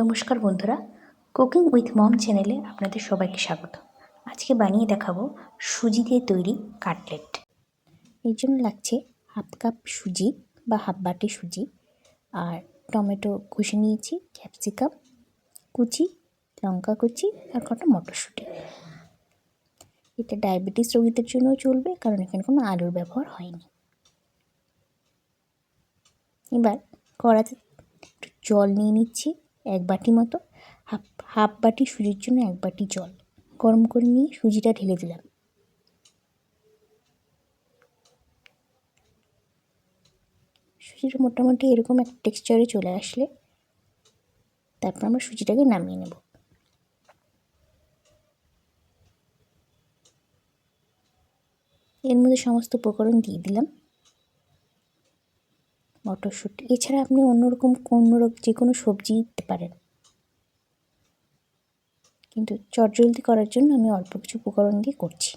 নমস্কার বন্ধুরা cooking with মম চ্যানেলে আপনাদের সবাইকে স্বাগত। আজকে বানিয়ে দেখাবো সুজি দিয়ে তৈরি কাটলেট। এর জন্য লাগছে হাফ কাপ সুজি বা হাফ বাটি সুজি, আর টমেটো কষে নিয়েছি, ক্যাপসিকাম কুচি, লঙ্কা কুচি, আর কটা মটরশুঁটি। এটা ডায়াবেটিস রোগীদের জন্যও চলবে, কারণ এখানে কোনো আলুর ব্যবহার হয়নি। এবার কড়াতে একটু জল নিয়ে নিচ্ছি। এক বাটি মতো, হাফ হাফ বাটি সুজির জন্য এক বাটি জল। গরম করে নিয়ে সুজিটা ঢেলে দিলাম। সুজিটা মোটামুটি এরকম এক টেক্সচারে চলে আসলে তারপর আমরা সুজিটাকে নামিয়ে নেব। এর মধ্যে সমস্ত উপকরণ দিয়ে দিলাম। মটরশুঁটি। এছাড়া আপনি অন্যরকম অন্য যে কোনো সবজি দিতে পারেন। কিন্তু চটজলদি করার জন্য আমি অল্প কিছু উপকরণ দিয়ে করছি।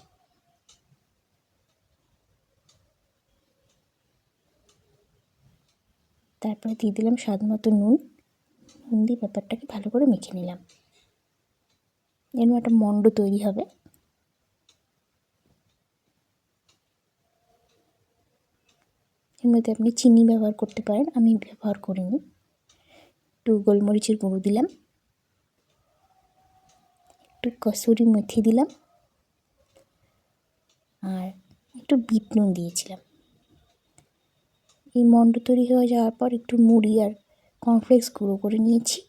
তারপরে দিয়ে দিলাম স্বাদ মতো নুন। নুন দিয়ে ব্যাপারটাকে ভালো করে মেখে নিলাম। এর একটা মণ্ড তৈরি হবে। মধ্যে আপনি চিনি ব্যবহার করতে পারেন, আমি ব্যবহার করিনি। একটু গোলমরিচের গুঁড়ো দিলাম। একটু কসুরি মেথি দিলাম। আর একটু বিট নুন দিয়েছিলাম। এই মন্ড তৈরি হয়ে যাওয়ার পর একটু মুড়ি আর কর্নফ্লেক্স গুঁড়ো করে নিয়েছি।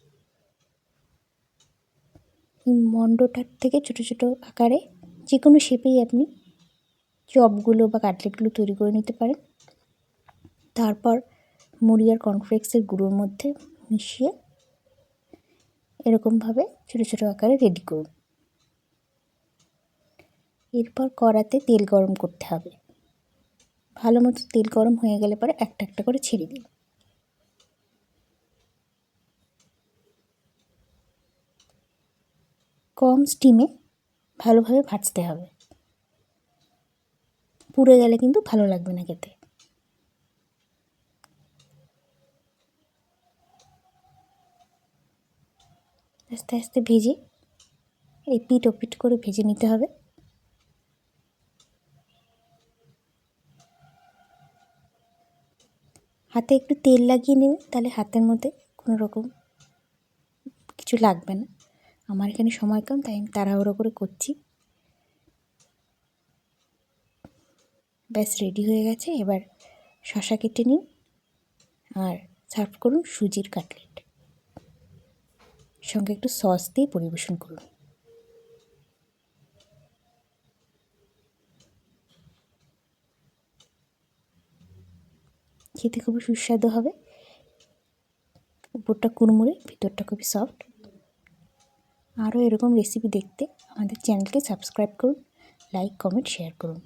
এই মন্ডটার থেকে ছোট ছোট আকারে যে কোনো শেপেই আপনি চপগুলো বা কাটলেটগুলো তৈরি করে নিতে পারেন। তারপর মুড়ি আর কর্নফ্লেক্সের গুঁড়োর মধ্যে মিশিয়ে এরকমভাবে ছোটো ছোটো আকারে রেডি করুন। এরপর কড়াতে তেল গরম করতে হবে। ভালো মতো তেল গরম হয়ে গেলে পরে একটা একটা করে ছেড়ে দিন। কম স্টিমে ভালোভাবে ভাজতে হবে। পুড়ে গেলে কিন্তু ভালো লাগবে না খেতে। আস্তে আস্তে ভেজে এই পিট ও পিট করে ভেজে নিতে হবে। হাতে একটু তেল লাগিয়ে নেবে, তাহলে হাতের মধ্যে কোনো রকম কিছু লাগবে না। আমার এখানে সময় কম, তাই আমি তাড়াহুড়ো করে করছি। ব্যাস, রেডি হয়ে গেছে। এবার শশা কেটে নিন আর সার্ভ করুন সুজির কাটলেট। সঙ্গে একটু সস দিয়ে পরিবেশন করুন। খেতে খুবই সুস্বাদু হবে। উপরটা কুড়মুড়ে, ভিতরটা খুবই সফট আরও এরকম রেসিপি দেখতে আমাদের চ্যানেলকে সাবস্ক্রাইব করুন লাইক কমেন্ট শেয়ার করুন।